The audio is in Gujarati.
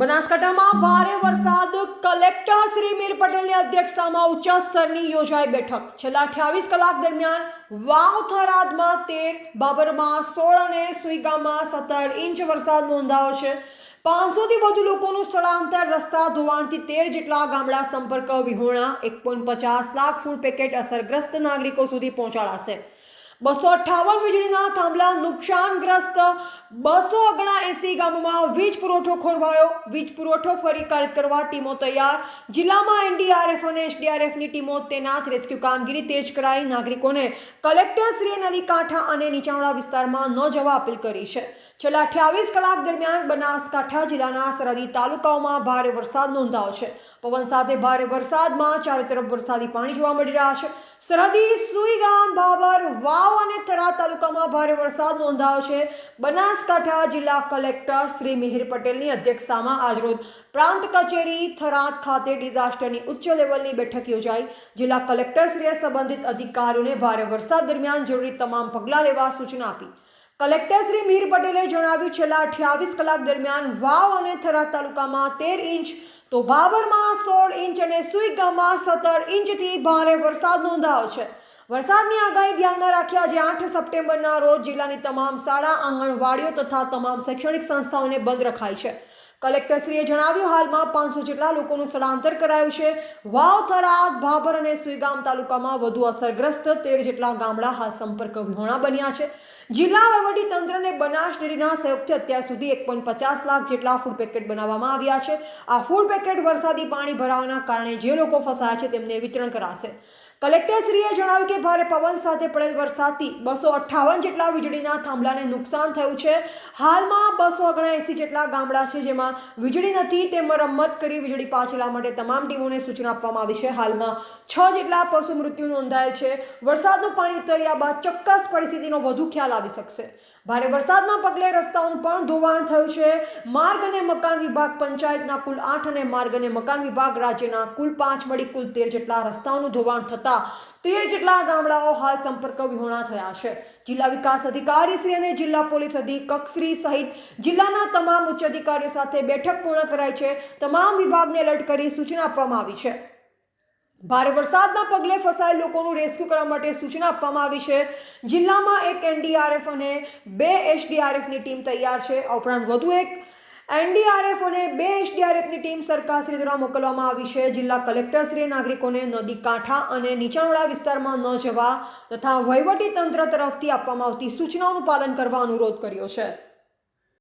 બનાસકાંઠામાં ભારે વરસાદ. કલેક્ટર શ્રી મીર પટેલની અધ્યક્ષતામાં ઉચ્ચ સ્તરની યોજાઈ બેઠક. છેલ્લા અઠ્યાવીસ કલાક દરમિયાન વાવ થરાદમાં તેર, બાબરમાં સોળ અને સુઈગામાં સત્તર ઇંચ વરસાદ નોંધાયો છે. પાંચસોથી વધુ લોકોનું સ્થળાંતર રસ્તા ધોવાણથી તેર જેટલા ગામડા સંપર્ક વિહોણા. એક પોઈન્ટ પચાસ લાખ ફૂડ પેકેટ અસરગ્રસ્ત નાગરિકો સુધી પહોંચાડાશે. બસો અઠ્ઠાવન વીજળીના થાંભલા નુકસાનગ્રસ્ત. બસો ઓગણા એસી ગામોમાં વીજ પુરવઠો ખોરવાયો. વીજ પુરવઠો ફરી કાર્ય કરવા ટીમો તૈયાર. જિલ્લામાં એનડીઆરએફ અને એસડીઆરએફની ટીમો તૈનાત. રેસ્ક્યુ કામગીરી તેજ કરાઈ. નાગરિકોને કલેક્ટરશ્રીએ નદી કાંઠા અને નીચાણવાળા વિસ્તારમાં ન જવા અપીલ કરી છે. છેલ્લા અઠ્યાવીસ કલાક દરમિયાન બનાસકાંઠા જિલ્લાના સરહદી તાલુકાઓમાં ભારે વરસાદ નોંધાયો છે. પવન સાથે ભારે વરસાદમાં ચારે તરફ વરસાદી પાણી જોવા મળી રહ્યા છે. સરહદી સુઈગામ બાબર વાવ અને થરા તાલુકામાં ભારે વરસાદ નોંધાયો છે. બનાસકાંઠા જિલ્લા કલેક્ટર શ્રી મિહિર પટેલની અધ્યક્ષતામાં આજરોજ પ્રાંત કચેરી થરાદ ખાતે ડિઝાસ્ટરની ઉચ્ચ લેવલની બેઠક યોજાઈ. જિલ્લા કલેક્ટરશ્રીએ સંબંધિત અધિકારીઓને ભારે વરસાદ દરમિયાન જરૂરી તમામ પગલાં લેવા સૂચના આપી. કલેક્ટર શ્રી મીર પટેલે જણાવ્યું, છેલ્લા અઠ્યાવીસ કલાક દરમિયાન વાવ અને થરા તાલુકામાં તેર ઇંચ તો બાબરમાં સોળ ઇંચ અને સુઈગામમાં સત્તર ઇંચથી ભારે વરસાદ નોંધાયો છે. વરસાદની આગાહી ધ્યાનમાં રાખી આજે આઠ સપ્ટેમ્બરના રોજ જિલ્લાની તમામ શાળા, આંગણવાડીઓ તથા તમામ શૈક્ષણિક સંસ્થાઓને બંધ રખાઈ છે. કલેક્ટરશ્રીએ જણાવ્યું, હાલમાં પાંચસો જેટલા લોકોનું સ્થળાંતર કરાયું છે. વાવ, થરાદ, ભાભર અને સુઈગામ તાલુકામાં વધુ અસરગ્રસ્ત તેર જેટલા ગામડા હાલ સંપર્ક વિહોણા બન્યા છે. જિલ્લા વહીવટી તંત્રને બનાસ ડેરીના સહયોગથી અત્યાર સુધી એક પોઈન્ટ પચાસ લાખ જેટલા ફૂડ પેકેટ બનાવવામાં આવ્યા છે. આ ફૂડ પેકેટ વરસાદી પાણી ભરાવાના કારણે જે લોકો ફસાયા છે તેમને વિતરણ કરાશે. કલેક્ટરશ્રીએ જણાવ્યું કે ભારે પવન સાથે પડેલ વરસાદથી બસો અઠ્ઠાવન જેટલા વીજળીના થાંભલાને નુકસાન થયું છે. હાલમાં બસો ઓગણએંસી જેટલા ગામડા છે જેમાં વીજળી નથી તે મરમ્મત કરી વીજળી પાછી માટે તમામ ટીમોને સૂચના આપવામાં આવી છે. હાલમાં છ જેટલા પશુ મૃત્યુ નોંધાયેલ છે. વરસાદનું પાણી ઉતર્યા બાદ ચોક્કસ પરિસ્થિતિનો વધુ ખ્યાલ આવી શકશે. ભારે વરસાદના પગલે રસ્તાઓનું પણ ધોવાણ થયું છે. માર્ગ અને મકાન વિભાગ પંચાયતના કુલ આઠ અને માર્ગ અને મકાન વિભાગ રાજ્યના કુલ પાંચ મળી કુલ તેર જેટલા રસ્તાઓનું ધોવાણ થતા તેર જેટલા ગામડાઓ હાલ સંપર્ક વિહોણા થયા છે. જિલ્લા વિકાસ અધિકારી શ્રી અને જિલ્લા પોલીસ અધિક્ષક શ્રી સહિત જિલ્લાના તમામ ઉચ્ચ અધિકારીઓ સાથે બેઠક પૂર્ણ કરાઈ છે. તમામ વિભાગને એલર્ટ કરી સૂચના આપવામાં આવી છે. ભારે વરસાદના પગલે ફસાયેલ લોકોનું રેસ્ક્યુ કરવા માટે સૂચના આપવામાં આવી છે. જિલ્લામાં એક એનડીઆરએફ અને બે એસડીઆરએફની ટીમ તૈયાર છે. આ ઉપરાંત વધુ એક એનડીઆરએફ અને બે એસડીઆરએફની ટીમ સરકારશ્રી દ્વારા મોકલવામાં આવી છે. જિલ્લા કલેક્ટરશ્રીએ નાગરિકોને નદી કાંઠા અને નીચાણવાળા વિસ્તારમાં ન જવા તથા વહીવટી તંત્ર તરફથી આપવામાં આવતી સૂચનાઓનું પાલન કરવા અનુરોધ કર્યો છે.